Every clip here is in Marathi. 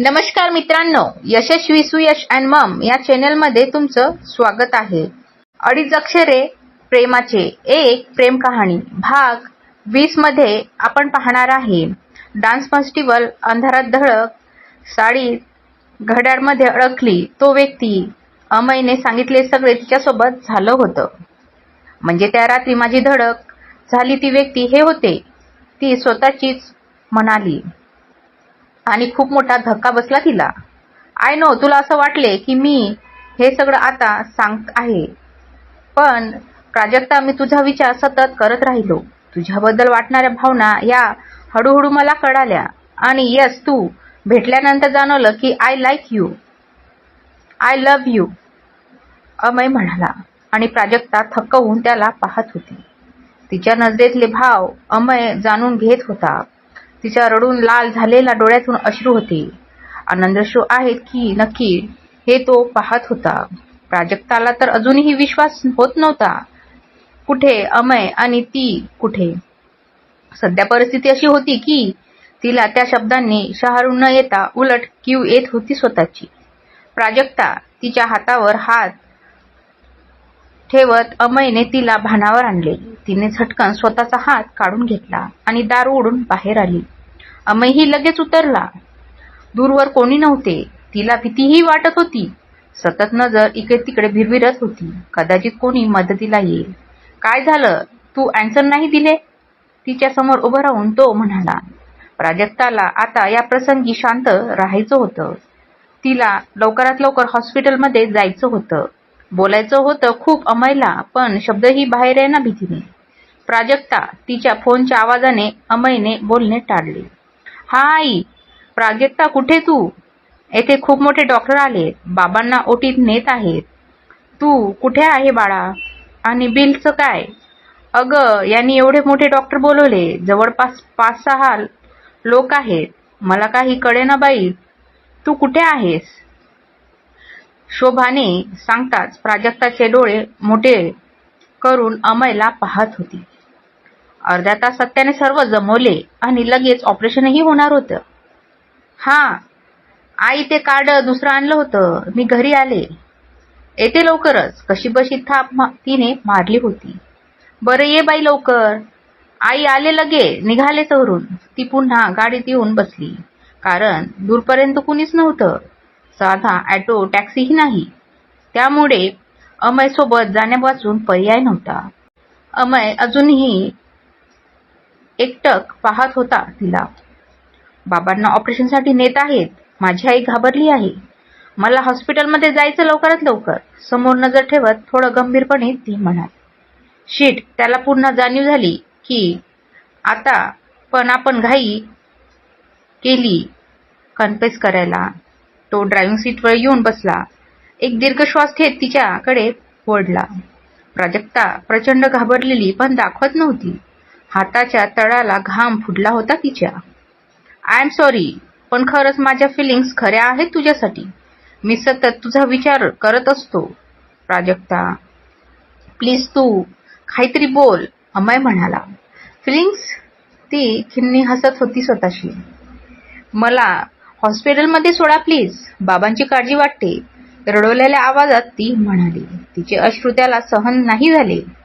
नमस्कार मित्रांनो यशस्वी सुयश अँड मम या चॅनलमध्ये तुमचं स्वागत आहे. अडीच अक्षरे प्रेमाचे एक प्रेम कहाणी. भाग वीसमध्ये आपण पाहणार आहे. डान्स फेस्टिवल अंधारात धडक साडी घड्याळमध्ये अडकली तो व्यक्ती अमयने सांगितले सगळे तिच्यासोबत झालं होतं. म्हणजे त्या रात्री माझी धडक झाली ती व्यक्ती हे होते. ती स्वतःचीच म्हणाली. आणि खूप मोठा धक्का बसला तिला. आय नो तुला असं वाटले की मी हे सगळं आता सांगत आहे. पण प्राजक्ता मी तुझा विचार सतत करत राहिलो. तुझ्याबद्दल वाटणाऱ्या भावना या हळूहळू मला कळाल्या. आणि यस तू भेटल्यानंतर जाणवलं की I like you I love you Amay म्हणाला. आणि प्राजक्ता थक्क होऊन त्याला पाहत होती. तिच्या नजरेतले भाव अमय जाणून घेत होता. तिच्या रडून लाल झालेल्या डोळ्यातून अश्रू होते. आनंदश्रू आहेत की नक्की हे तो पाहत होता. प्राजक्ताला तर अजूनही विश्वास होत नव्हता. कुठे अमय आणि ती कुठे? सध्या परिस्थिती अशी होती की तिला त्या शब्दांनी शहारून न येता उलट किव येत होती स्वतःची. प्राजक्ता तिच्या हातावर हात ठेवत अमयने तिला भानावर आणले. तिने झटकन स्वतःचा हात काढून घेतला आणि दार ओढून बाहेर आली. अमयही लगेच उतरला. दूरवर कोणी नव्हते. तिला भीतीही वाटत होती. सतत नजर इकडे तिकडे भिरभिरत होती. कदाचित कोणी मदतीला येईल. काय झालं? तू अँसर नाही दिले? तिच्या समोर उभं राहून तो म्हणाला प्राजक्ताला आता या प्रसंगी शांत राहायचं होतं. तिला लवकरात लवकर हॉस्पिटलमध्ये जायचं होतं. बोलायचं होतं खूप अमयला पण शब्दही बाहेर आहे ना भीतीने. प्राजक्ता तिच्या फोनच्या आवाजाने अमयने बोलणे टाळले. हा आई प्राजक्ता कुठे तू? येथे खूप मोठे डॉक्टर आले. बाबांना ओटीत नेत आहेत. तू कुठे आहे बाळा? आणि बिलचं काय? अगं यांनी एवढे मोठे डॉक्टर बोलवले. जवळपास पाच सहा लोक आहेत. मला काही कळे ना बाई. तू कुठे आहेस? शोभाने सांगताच प्राजक्ताचे डोळे मोठे करून अमयला पाहत होती. अर्ध्या तासात त्याने सर्व जमवले आणि लगेच ऑपरेशनही होणार होतं. हा आई ते कार्ड दुसरं आणलं होतं. मी घरी आले. येते लवकरच. कशी बशी थाप मा- तिने मारली होती. बरं ये बाई लवकर. आई आले लगे. निघाले चवरून ती पुन्हा गाडीत येऊन बसली. कारण दूरपर्यंत कुणीच नव्हतं. साधा ॲटो टॅक्सीही नाही. त्यामुळे अमय सोबत जाण्यापासून पर्याय नव्हता. अमय अजूनही एकटक पाहत होता तिला. बाबांना ऑपरेशनसाठी नेत आहेत. माझी आई घाबरली आहे. मला हॉस्पिटलमध्ये जायचं लवकरात लवकर. समोर नजर ठेवत थोडं गंभीरपणे ती म्हणाली शीट त्याला पुन्हा जाणीव झाली की आता पण आपण घाई केली. कन्फेस करायला. तो ड्रायव्हिंग सीटवर येऊन बसला. एक दीर्घ श्वास घेत तिच्याकडे ओढला प्राजक्ता प्रचंड घाबरलेली पण दाखवत नव्हती. हाताच्या तळाला घाम फुटला होता तिच्या. आय एम सॉरी पण खरंच माझ्या फिलिंग्स खऱ्या आहेत तुझ्यासाठी. मी सतत तुझा विचार करत असतो प्राजक्ता. प्लीज तू काहीतरी बोल अमय म्हणाला. फिलिंग्स ती खिन्नी हसत होती स्वतःशी. मला हॉस्पिटलमध्ये सोडा प्लीज बाबांची काळजी वाटते. रडवलेल्या आवाजात ती म्हणाली. तिचे अश्रू त्याला सहन नाही झाले.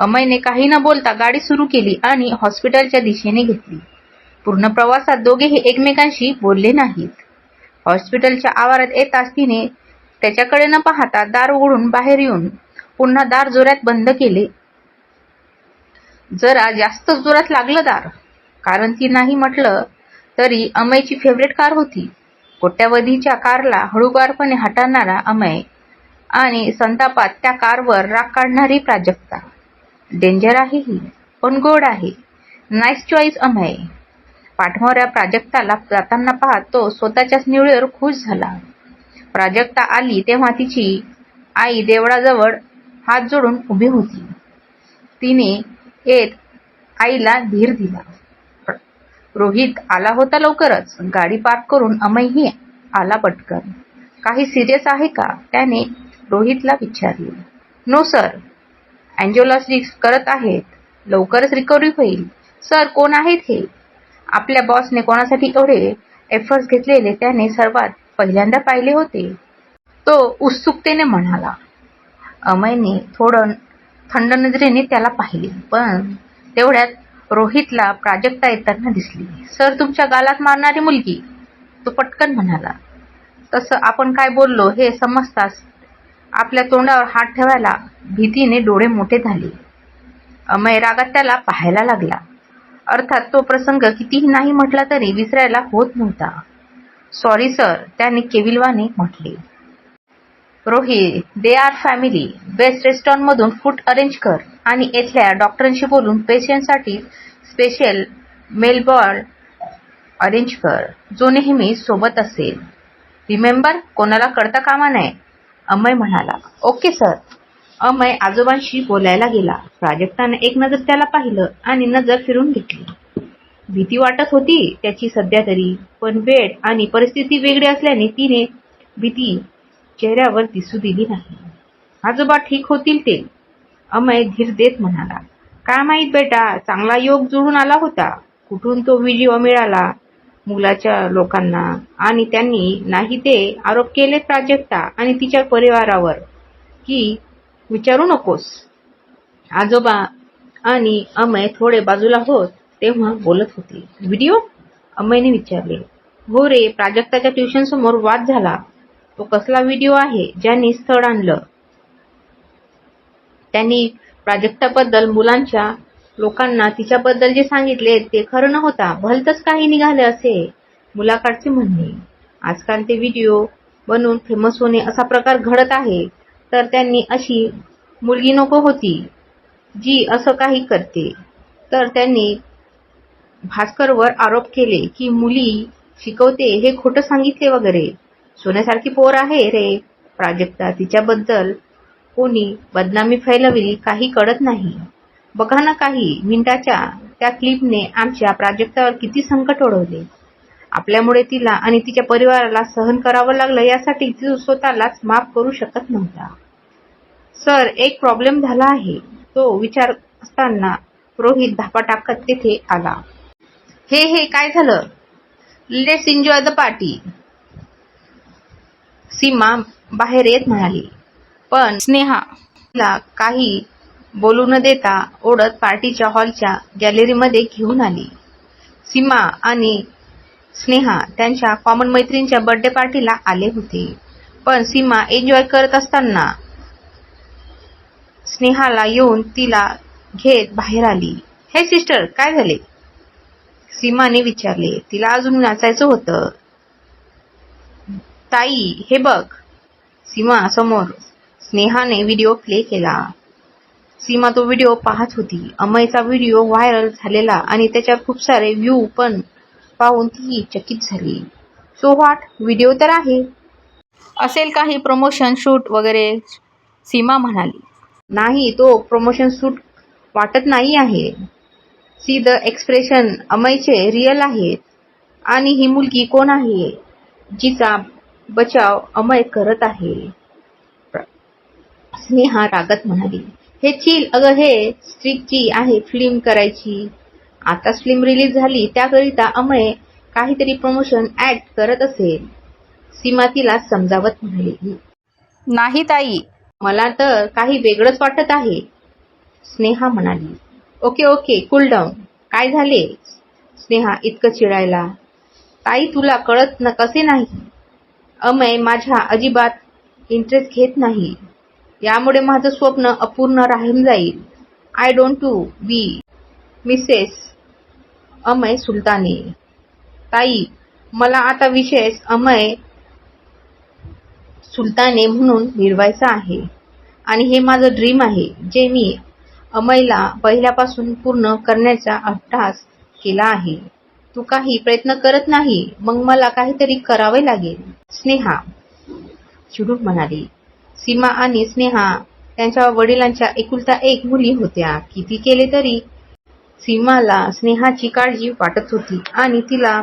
अमयने काही न बोलता गाडी सुरू केली आणि हॉस्पिटलच्या दिशेने घेतली. पूर्ण प्रवासात दोघेही एकमेकांशी बोलले नाहीत. हॉस्पिटलच्या आवारात येताच तिने त्याच्याकडे न पाहता दार उघडून बाहेर येऊन पुन्हा दार जोरात बंद केले. जरा जास्त जोरात लागलं दार. कारण ती नाही म्हटलं तरी अमयची फेवरेट कार होती. कोट्यावधीच्या कारला हळूवारपणे हटाणारा अमय आणि संतापात त्या कारवर राग काढणारी प्राजक्ता. डेंजर आहे ही पण गोड आहे. Nice choice Amay. पाठमोऱ्या प्राजक्ताला जाताना पाहत तो स्वतःच्याच निवडीवर खुश झाला. प्राजक्ता आली तेव्हा तिची आई देवळाजवळ हात जोडून उभी होती. तिने येत आईला धीर दिला. रोहित आला होता लवकरच. गाडी पार्क करून अमयही आला पटकन. काही सिरियस आहे का? त्याने रोहितला विचारले. नो सर अँजिओलॉजी करत आहेत लवकरच रिकव्हरी होईल. सर कोण आहेत हे? आपल्या बॉसने कोणासाठी एवढे एफर्ट्स घेतलेले त्याने सर्वात पहिल्यांदा पाहिले होते. तो उत्सुकतेने म्हणाला अमयने थोडं थंड नजरेने त्याला पाहिले पण तेवढ्यात रोहितला प्राजक्ता येताना दिसली. सर तुमच्या गालात मारणारी मुलगी तो पटकन म्हणाला. तसं आपण काय बोललो हे समजताच आपल्या तोंडावर हात ठेवायला भीतीने डोळे मोठे झाले. अमय रागात त्याला पाहायला लागला. अर्थात तो प्रसंग कितीही नाही म्हटला तरी विसरायला होत नव्हता. सॉरी सर त्याने केविलवाने म्हटले. Rohit they are family best रेस्टॉरंटमधून फूड अरेंज कर आणि इथल्या डॉक्टरांशी बोलून पेशंटसाठी स्पेशल मेलबॉल अरेंज कर. जो नेहमी सोबत असेल. रिमेंबर कोणाला कळता कामा नये. अमय म्हणाला ओके सर. अमय आजोबांशी बोलायला गेला. प्राजक्ताने एक नजर त्याला पाहिलं आणि नजर फिरून घेतली. भीती वाटत होती त्याची सध्या तरी पण वेळ आणि परिस्थिती वेगळी असल्याने तिने भीती चेहऱ्यावर दिसू दिली नाही. आजोबा ठीक होतील ते अमय धीर देत म्हणाला. काय माहीत बेटा चांगला योग जुळून आला होता. कुठून तो व्हिडिओ मिळाला? मुलाच्या लोकांना. आणि त्यांनी नाही ते आरोप केले प्राजक्ता आणि तिच्या परिवारावर. की विचारू नकोस. आजोबा आणि अमय थोडे बाजूला होत तेव्हा बोलत होते. व्हिडिओ? अमयने विचारले. हो रे प्राजक्ताच्या ट्युशन समोर वाद झाला. तो कसला व्हिडिओ आहे? ज्यांनी स्थळ आणलं. त्यांनी प्राजक्ताबद्दल मुलांच्या लोकांना तिच्याबद्दल जे सांगितले ते खरं न होता भलतच काही निघाले असे. मुलाकडचे म्हणणे. आजकाल ते व्हिडिओ बनवून फेमस होणे असा प्रकार घडत आहे. तर त्यांनी अशी मुलगी नको होती जी असं काही करते. तर त्यांनी भास्करवर आरोप केले की मुली शिकवते हे खोटं सांगितले वगैरे. सोन्यासारखी पोर आहे रे. प्राजक्ता तिच्याबद्दल कोणी बदनामी फैलवली काही कळत नाही. बघा ना काही मिनिटाच्या त्या क्लिपने आमच्या प्राजक्तावर किती संकट ओढवले. आपल्यामुळे तिला आणि तिच्या परिवाराला सहन करावं लागलं यासाठी ती स्वतःलाच माफ करू शकत नव्हता. सर एक प्रॉब्लेम झाला आहे. तो विचार असताना रोहित धापा टाकत तिथे आला. हे हे काय झालं? Let's enjoy the party Seema बाहेर येत म्हणाली. पण स्नेहा तिला काही बोलू न देता ओढत पार्टीच्या हॉलच्या गॅलरीमध्ये घेऊन आली. सीमा आणि स्नेहा त्यांच्या कॉमन मैत्रिणीच्या बर्थडे पार्टीला आले होते. पण सीमा एन्जॉय करत असताना स्नेहाला येऊन तिला घेत बाहेर आली. हे सिस्टर काय झाले? सीमाने विचारले. तिला अजून नाचायचं होतं. ताई हे बघ. सीमा समोर स्नेहाने व्हिडिओ प्ले केला. सीमा तो व्हिडिओ पाहत होती. अमयचा व्हिडिओ व्हायरल झालेला आणि त्याच्यावर खूप सारे व्ह्यू पण पाहून ती चकित झाली. सो व्हॉट व्हिडिओ तर आहे. असेल काही प्रमोशन शूट वगैरे सीमा म्हणाली. नाही तो प्रमोशन शूट वाटत नाही आहे. सी द एक्सप्रेशन अमयचे रिअल आहेत. आणि ही मुलगी कोण आहे? जिचा बचाव अमय करत आहे. स्नेहा रागत म्हणाली. हे चिल अगं हे स्ट्रिकची आहे फिल्म करायची. आताच फिल्म रिलीज झाली त्याकरिता अमय काहीतरी प्रमोशन ऍड करत असेल. सीमा तिला समजावत म्हणाली. नाही ताई. मला तर काही वेगळंच वाटत आहे. स्नेहा म्हणाली. ओके ओके कूल डाऊन काय झाले? स्नेहा इतकं चिडायला. ताई तुला कळत न कसे नाही? अमय माझ्या अजिबात इंटरेस्ट घेत नाही. यामुळे माझं स्वप्न अपूर्ण राहून जाईल. I don't to be Mrs Amay Sultane. ताई मला आता विशेष अमय सुलताने म्हणून मिळवायचा आहे. आणि हे माझं ड्रीम आहे जे मी अमयला पहिल्यापासून पूर्ण करण्याचा अभ्यास केला आहे. तू काही प्रयत्न करत नाही मग मला काहीतरी करावे लागेल. स्नेहा चिडून म्हणाली. सीमा आणि स्नेहा त्यांच्या वडिलांच्या एकुलता एक मुली होत्या. किती केले तरी सीमाला स्नेहाची काळजी वाटत होती आणि तिला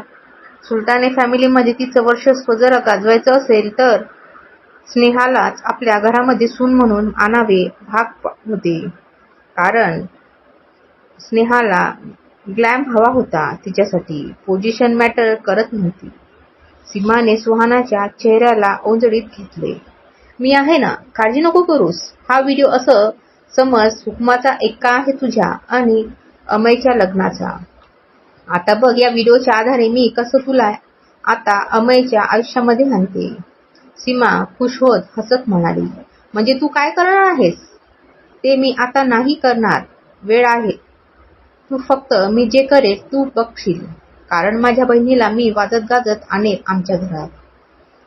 सुलताने फॅमिलीमध्ये तिचं वर्चस्व जर गाजवायचं असेल तर स्नेहालाच आपल्या घरामध्ये सून म्हणून आणावे भाग होते. कारण स्नेहाला ग्लॅम हवा होता तिच्यासाठी. पोझिशन मॅटर करत नव्हती. सीमाने सुहानाच्या चेहऱ्याला ओंजळीत घेतले. मी आहे ना काळजी नको करूस. हा व्हिडिओ असं समज हुकमाचा एक्का आहे तुझ्या आणि अमयच्या लग्नाचा. आता बघ या व्हिडिओच्या आधारे मी कसं तुला आता अमयच्या आयुष्यामध्ये आणते सीमा खुश होत हसत म्हणाली म्हणजे तू काय करणार आहेस? ते मी आता नाही करणार. वेळ आहे. तू फक्त मी जे करेल तू बघशील. कारण माझ्या बहिणीला मी वाजत गाजत आणेल आमच्या घरात.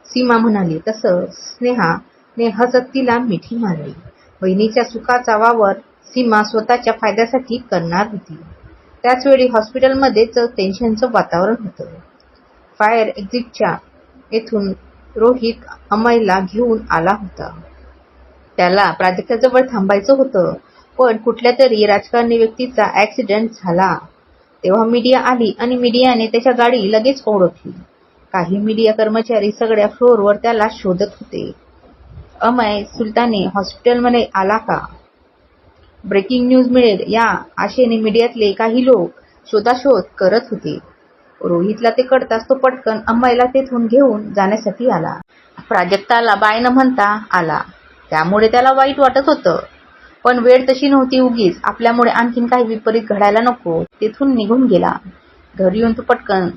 सीमा म्हणाली तसं स्नेहा हसत तिला मिठी मारली बहिणीच्या सुखाचा वावर सीमा स्वतःच्या फायद्यासाठी करणार होती. त्याचवेळी हॉस्पिटलमध्येच टेन्शनचं वातावरण होतं. फायर एक्झिटच्या येथून रोहित अमयला घेऊन आला होता. त्याला प्राजक्ताजवळ थांबायचं होतं पण कुठल्या तरी राजकारणी व्यक्तीचा ऍक्सिडेंट झाला. तेव्हा मीडिया आली आणि मीडियाने त्याच्या गाडी लगेच ओळखली. काही मीडिया कर्मचारी सगळ्या फ्लोअरवर त्याला शोधत होते. अमय सुलताने हॉस्पिटलमध्ये आला का? ब्रेकिंग न्यूज मिळेल या आशेने मीडियातले काही लोक शोधाशोध करत होते. रोहितला ते कळताच तो पटकन अम्माईला तेथून घेऊन जाण्यासाठी आला. प्राजक्ताला बाय न म्हणता आला. त्यामुळे त्याला वाईट वाटत होतं. पण वेळ तशी नव्हती उगीच. आपल्यामुळे आणखीन काही विपरीत घडायला नको. तेथून निघून गेला. घरी येऊन तो पटकन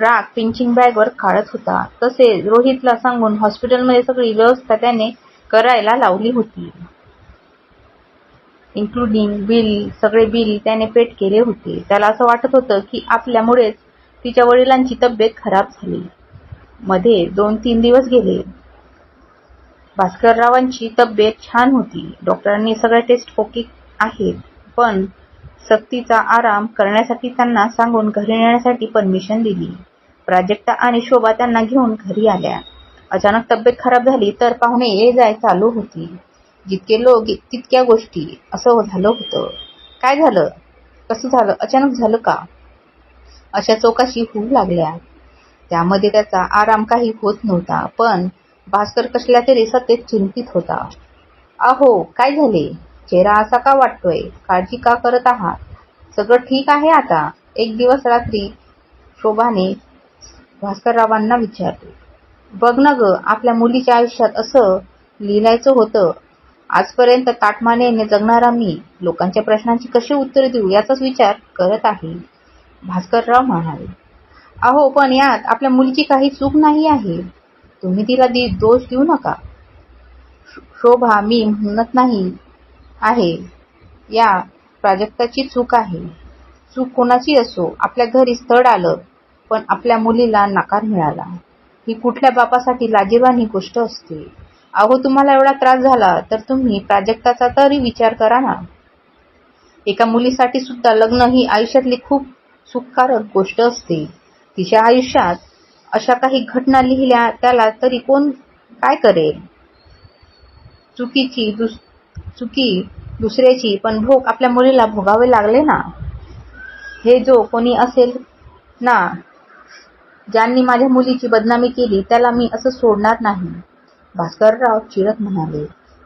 राग पिंचिंग बॅगवर काढत होता. तसेच रोहितला सांगून हॉस्पिटलमध्ये सगळी व्यवस्था त्याने करायला लावली होती. इन्क्लुडिंग बिल सगळे बिल त्याने पेट केले होते. त्याला असं वाटत होतं की आपल्यामुळेच तिच्या वडिलांची तब्येत खराब झाली. मध्ये दोन तीन दिवस गेले. भास्कररावांची तब्येत छान होती. डॉक्टरांनी सगळ्या टेस्ट ओके आहेत. पण सक्तीचा आराम करण्यासाठी त्यांना सांगून घरी नेण्यासाठी परमिशन दिली. प्राजक्ता आणि शोभा त्यांना घेऊन घरी आल्या. अचानक तब्येत खराब झाली तर पाहुणे ये जाय चालू होती. जितके लोक तितक्या गोष्टी असं झालं होतं. काय झालं? कसं झालं? अचानक झालं का? अशा चौकाशी होऊ लागल्या. त्यामध्ये त्याचा आराम काही होत नव्हता पण भास्कर कसल्या तरी सतत चिंतित होता. अहो काय झाले? चेहरा असा का वाटतोय? काळजी का करत आहात? सगळं ठीक आहे आता? एक दिवस रात्री शोभाने भास्कररावांना विचारले. बघ ना ग आपल्या मुलीच्या आयुष्यात असं लिहिलायचं होतं. आजपर्यंत ताटमानेने जगणारा मी लोकांच्या प्रश्नांची कशी उत्तरे देऊ याचाच विचार करत आहे. भास्करराव म्हणाले अहो पण यात आपल्या मुलीची काही चूक नाही आहे. तुम्ही तिला दि दोष देऊ नका. शोभा मी म्हणत नाही. आहे. या प्राजक्ताची चूक आहे. चूक कोणाची असो आपल्या घरी स्थळ आलं पण आपल्या मुलीला नकार मिळाला. ही कुठल्या बापासाठी लाजीरवाणी गोष्ट असते? अहो तुम्हाला एवढा त्रास झाला तर तुम्ही प्राजक्ताचा तरी विचार करा ना. एका मुलीसाठी सुद्धा लग्न ही आयुष्यातली खूप सुखकारक गोष्ट असते. तिच्या आयुष्यात अशा काही घटना लिहिल्या त्याला तरी कोण काय करेल? चुकीची दुस चुकी दुसऱ्याची पण भोग आपल्या मुलीला भोगावे लागले ना? हे जो कोणी असेल ना ज्यांनी माझ्या मुलीची बदनामी केली त्याला मी असं सोडणार नाही. भास्करराव चिरत म्हणाले.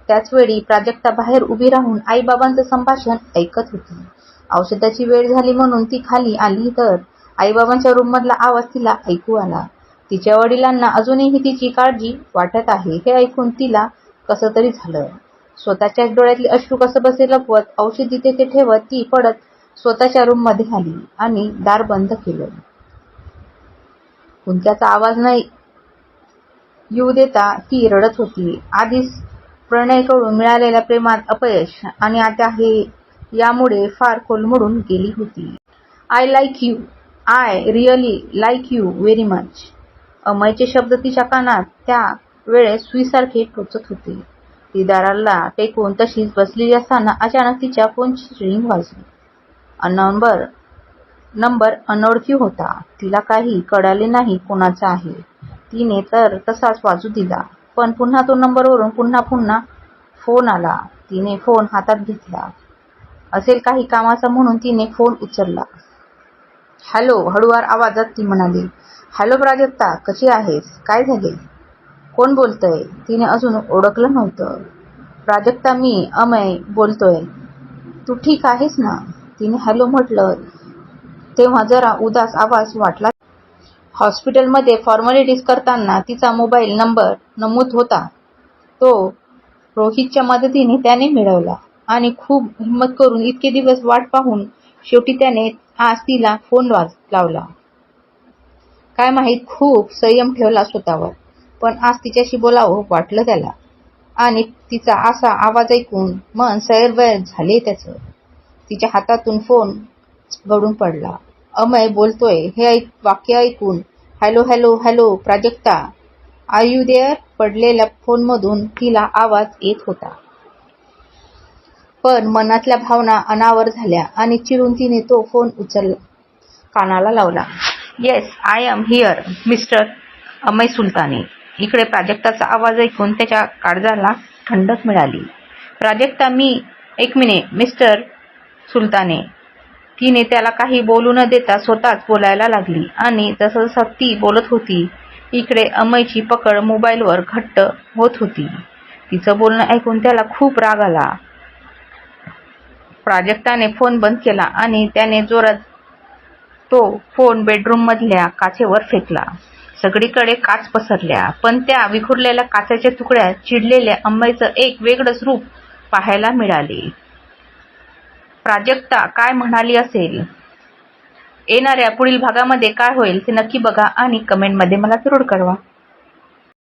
त्याचवेळी प्राजक्ता बाहेर उभी राहून आईबाबांचं संभाषण ऐकत होती. औषधाची वेळ झाली म्हणून ती खाली आली तर आईबाबांच्या रूममधला आवाज तिला ऐकू आला. तिच्या वडिलांना अजूनही तिची काळजी वाटत आहे हे ऐकून तिला कसं तरी झालं. स्वतःच्याच डोळ्यातली अश्रू कसं बसे लपवत औषध तिथे ते ठेवत ती पडत स्वतःच्या रूममध्ये आली आणि दार बंद केलं. कुंत्याचा आवाज नाही येऊ देता ती रडत होती. आधीच प्रणयकडून मिळालेल्या प्रेमात अपयश आणि आता हे यामुळे फार कोलमडून गेली होती. I like you I really like you very much अमयचे शब्द तिच्या कानात त्या वेळेस सुईसारखे टोचत होते. ती दाराला टेकून तशीच बसलेली असताना अचानक तिच्या फोनची रिंग वाजली. नंबर नंबर अनोळखी होता. तिला काही कळाले नाही कोणाचा आहे. तिने तर तसाच वाजू दिला. पण पुन्हा तो नंबरवरून पुन्हा पुन्हा फोन आला. तिने फोन हातात घेतला. असेल काही कामाचा म्हणून तिने फोन उचलला. हॅलो हळुवार आवाजात ती म्हणाली हॅलो प्राजक्ता कशी आहेस? काय झाले? कोण बोलतंय? तिने अजून ओळखलं नव्हतं. प्राजक्ता मी अमय बोलतोय. तू ठीक आहेस ना? तिने हॅलो म्हटलं. तेव्हा जरा उदास आवाज वाटला. हॉस्पिटलमध्ये फॉर्मॅलिटीज करताना तिचा मोबाईल नंबर नमूद होता. तो रोहितच्या मदतीने त्याने मिळवला आणि खूप हिंमत करून इतके दिवस वाट पाहून शेवटी त्याने आज तिला फोन लावला. काय माहीत खूप संयम ठेवला स्वतःवर. पण आज तिच्याशी बोलावं वाटलं त्याला. आणि तिचा असा आवाज ऐकून मन सैरवैर झाले त्याचं. तिच्या हातातून फोन गळून पडला. अमय बोलतोय हे ऐक वाक्य ऐकून. Hello hello hello Prajakta. Are there पडलेल्या फोनमधून तिला आवाज येत होता. पण मनातल्या भावना अनावर झाल्या आणि चिडून तिने तो फोन उचलला. कानाला लावला. Yes I am here mister Amay Sultani. इकडे प्राजक्ताचा आवाज ऐकून त्याच्या काळजाला थंडक मिळाली. प्राजक्ता मी एक मिनिट मिस्टर सुलताने. तिने त्याला काही बोलू न देता स्वतःच बोलायला लागली आणि जसं जसं ती बोलत होती इकडे अमयची पकड मोबाईलवर घट्ट होत होती. तिचं बोलणं ऐकून त्याला खूप राग आला. प्राजक्ताने फोन बंद केला आणि त्याने जोरात तो फोन बेडरूम मधल्या काचेवर फेकला. सगळीकडे काच पसरल्या पण त्या विखुरलेल्या काचेच्या तुकड्या चिडलेल्या अंबाईचं एक वेगळंच रूप पाहायला मिळाले. प्राजक्ता काय म्हणाली असेल? येणाऱ्या पुढील भागामध्ये काय होईल ते नक्की बघा आणि कमेंटमध्ये मला जरूर कळवा.